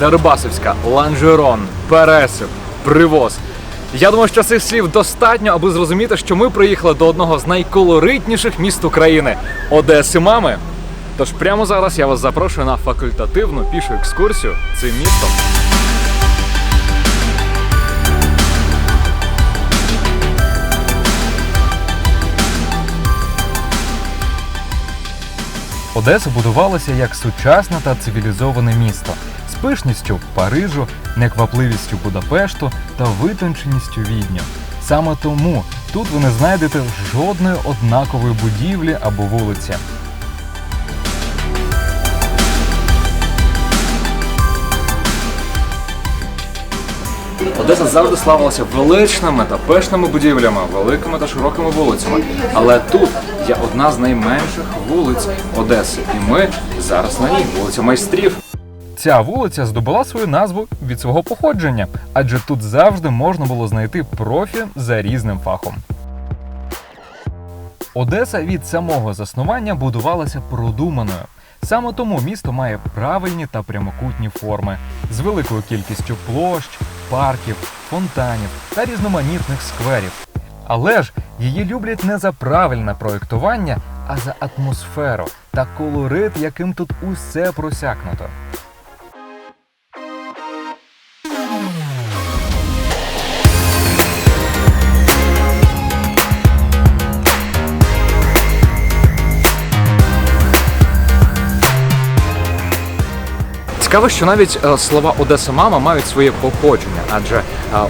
Дерибасівська, Ланжерон, Пересип, Привоз. Я думаю, що цих слів достатньо, аби зрозуміти, що ми приїхали до одного з найколоритніших міст України Одеси мами. Тож прямо зараз я вас запрошую на факультативну пішу екскурсію цим містом. Одеса будувалася як сучасне та цивілізоване місто пишністю Парижу, неквапливістю Будапешту та витонченістю Відню. Саме тому тут ви не знайдете жодної однакової будівлі або вулиці. Одеса завжди славилася величними та пишними будівлями, великими та широкими вулицями. Але тут є одна з найменших вулиць Одеси, і ми зараз на ній вулиця майстрів. Ця вулиця здобула свою назву від свого походження, адже тут завжди можна було знайти профі за різним фахом. Одеса від самого заснування будувалася продуманою. Саме тому місто має правильні та прямокутні форми з великою кількістю площ, парків, фонтанів та різноманітних скверів. Але ж її люблять не за правильне проєктування, а за атмосферу та колорит, яким тут усе просякнуто. Цікаво, що навіть е, слова Одеса мама мають своє походження, адже е,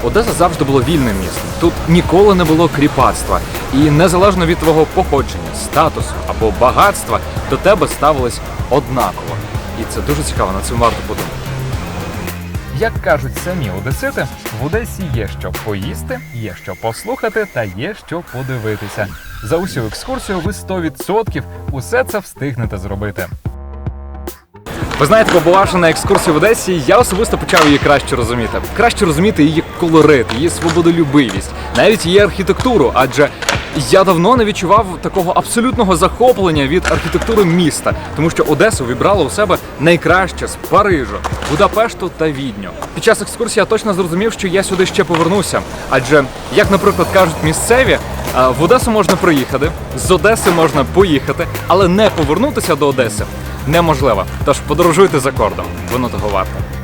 Одеса завжди було вільним містом. Тут ніколи не було кріпацтва, і незалежно від твого походження, статусу або багатства, до тебе ставились однаково. І це дуже цікаво, над цим варто подумати. Як кажуть самі одесити, в Одесі є що поїсти, є що послухати та є що подивитися. За усю екскурсію ви 100% усе це встигнете зробити. Ви знаєте, побувавши на екскурсії в Одесі, я особисто почав її краще розуміти. Краще розуміти її колорит, її свободолюбивість, навіть її архітектуру. Адже я давно не відчував такого абсолютного захоплення від архітектури міста, тому що Одесу вібрала у себе найкраще з Парижу, Будапешту та Відню. Під час екскурсії я точно зрозумів, що я сюди ще повернуся. Адже, як, наприклад, кажуть місцеві, в Одесу можна приїхати, з Одеси можна поїхати, але не повернутися до Одеси неможливо. Тож подорожуйте за кордом, воно того варте.